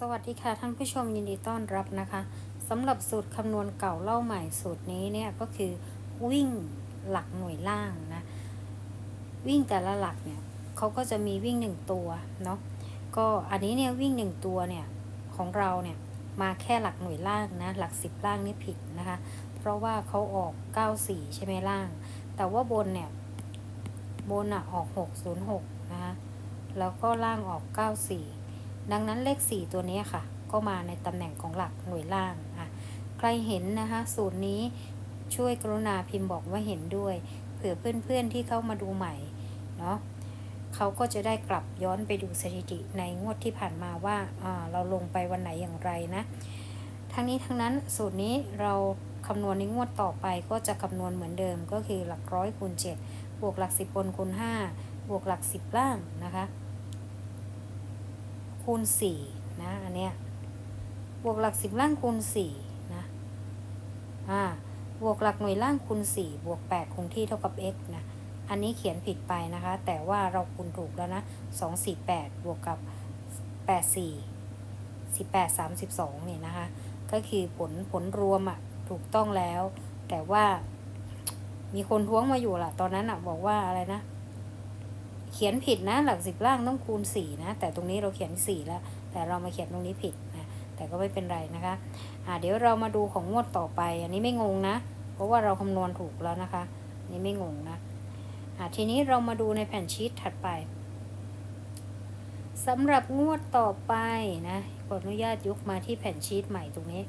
สวัสดีค่ะท่านผู้ชมยินดีต้อนรับนะคะสำหรับสูตรคำนวณเก่าเล่าใหม่สูตรนี้เนี่ยก็คือวิ่งหลักหน่วยล่างนะวิ่งแต่ละหลักเนี่ยเขาก็จะมีวิ่งหนึ่งตัวเนาะก็อันนี้เนี่ยวิ่งหนึ่งตัวเนี่ยของเราเนี่ยมาแค่หลักหน่วยล่างนะหลักสิบล่างนี่ผิดนะคะเพราะว่าเขาออก 94 ใช่ไหมล่าง แต่ว่าบนเนี่ยบนอะออก 606นะคะแล้วก็ล่างออก 94 ดังนั้นเลข 4 ตัวนี้ค่ะ ก็มาในตำแหน่งของหลักหน่วยล่างอะใครเห็นนะคะ สูตรนี้ช่วยกรุณาพิมพ์บอกว่าเห็นด้วย เผื่อเพื่อนๆที่เข้ามาดูใหม่เนาะเขาก็จะได้กลับย้อนไปดูสถิติในงวดที่ผ่านมาว่าเราลงไปวันไหนอย่างไรนะ ทั้งนี้ทั้งนั้นสูตรนี้เราคำนวณในงวดต่อไปก็จะคำนวณเหมือนเดิมก็คือหลักร้อยคูณ7บวกหลัก10บนคูณ5บวกหลัก10ล่างนะคะ คูณ4นะอันเนี้ยบวกหลัก10ล่างคูณ4นะอ่าบวกหลักหน่วยล่างคูณ4บวก8คงที่เท่ากับ x นะอันนี้เขียนผิดไปนะคะ แต่ว่าเราคูณถูกแล้วนะ 2 4 8 บวกกับ 8 4 18 32เนี่ยนะคะ ก็คือผลผลรวมอะ่ะถูกต้องแล้ว แต่ว่ามีคนท้วงมาอยู่ล่ะ ตอนนั้นอะ่ะบอกว่าอะไรนะ เขียนผิดนะ หลักสิบล่างต้องคูณสี่นะ แต่ตรงนี้เราเขียนสี่แล้ว แต่เรามาเขียนตรงนี้ผิดนะแต่ก็ไม่เป็นไรนะคะอ่าเดี๋ยวเรามาดูของงวดต่อไป อันนี้ไม่งงนะ เพราะว่าเราคำนวณถูกแล้วนะคะนนี้ไม่งงนะอ่าทีนี้เรามาดูในแผ่นชีตถัดไปสำหรับงวดต่อไปนะขออนุญาตยกมาที่แผ่นชีตใหม่ตรงนี้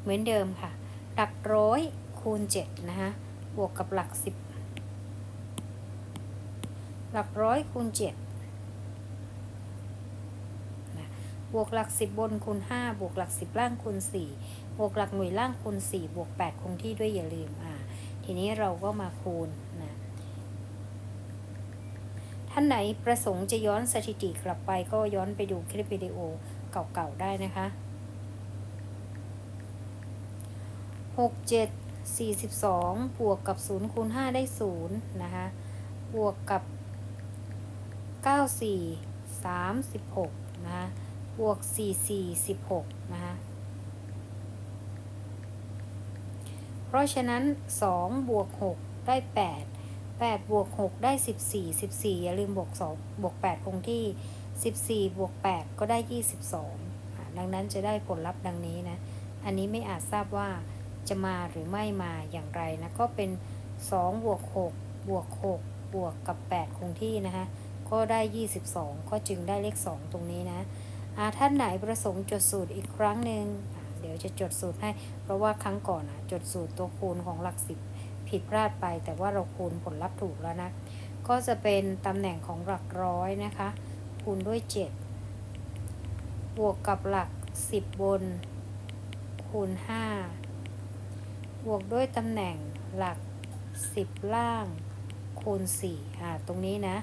เหมือนเดิมค่ะ หลักร้อยคูณ7นะคะบวกกับหลัก10 หลักร้อยคูณ7นะบวกหลัก 10 บนคูณ 5 บวกหลัก 10 ล่างคูณ 4 บวกหลักหน่วยล่างคูณ 4 บวก 8 คงที่ด้วยอย่าลืมอ่าทีนี้เราก็มาคูณนะท่านไหนประสงค์จะย้อนสถิติกลับไปก็ย้อนไปดูคลิปวิดีโอเก่าๆได้นะคะ6 7 42บวกกับ 0 คูณ 5 ได้ 0 นะคะ บวกกับ 94 36นะคะบวก44 16นะคะเพราะฉะนั้น2บวก6ได้8 8บวก6ได้14 14อย่าลืมบวก2บวก8คงที่14บวก8ก็ได้22ดังนั้นจะได้ผลลัพธ์ดังนี้นะ อันนี้ไม่อาจทราบว่าจะมาหรือไม่มาอย่างไรนะ ก็เป็น2บวก6บวก6บวกกับ 8 คงที่นะคะ ก็ได้ 22 ก็จึงได้เลข 2 ตรงนี้นะอาท่านไหนประสงค์จดสูตรอีกครั้งหนึ่งเดี๋ยวจะจดสูตรให้ เพราะว่าครั้งก่อนจดสูตรตัวคูณของหลัก10ผิดพลาดไป แต่ว่าเราคูณผลลัพธ์ถูกแล้วนะ ก็จะเป็นตำแหน่งของหลักร้อยนะคะ คูณด้วย 7 บวกกับหลัก 10 บน คูณ 5 บวกด้วยตำแหน่งหลัก 10 ล่าง คูณ4อ่าตรงนี้นะ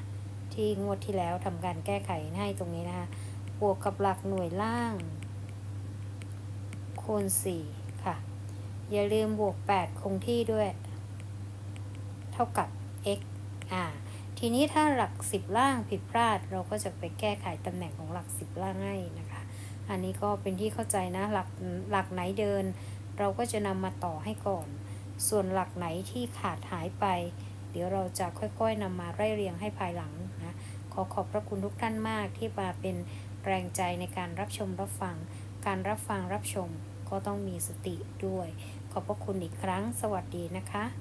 ที่งวดที่แล้วทำการแก้ไขให้ตรงนี้นะคะ บวกกับหลักหน่วยล่าง คูณ 4 ค่ะ อย่าลืมบวก 8 คงที่ด้วย เท่ากับ x อ่าทีนี้ถ้าหลัก 10 ล่างผิดพลาด เราก็จะไปแก้ไขตำแหน่งของหลัก 10 ล่างให้นะคะ อันนี้ก็เป็นที่เข้าใจนะหลักหลักไหนเดิน เราก็จะนำมาต่อให้ก่อน ส่วนหลักไหนที่ขาดหายไป เดี๋ยวเราจะค่อยๆนำมาไล่เรียงให้ภายหลัง ขอขอบพระคุณทุกท่านมากที่มาเป็นแรงใจในการรับชมรับฟัง การรับฟังรับชมก็ต้องมีสติด้วย ขอบพระคุณอีกครั้ง สวัสดีนะคะ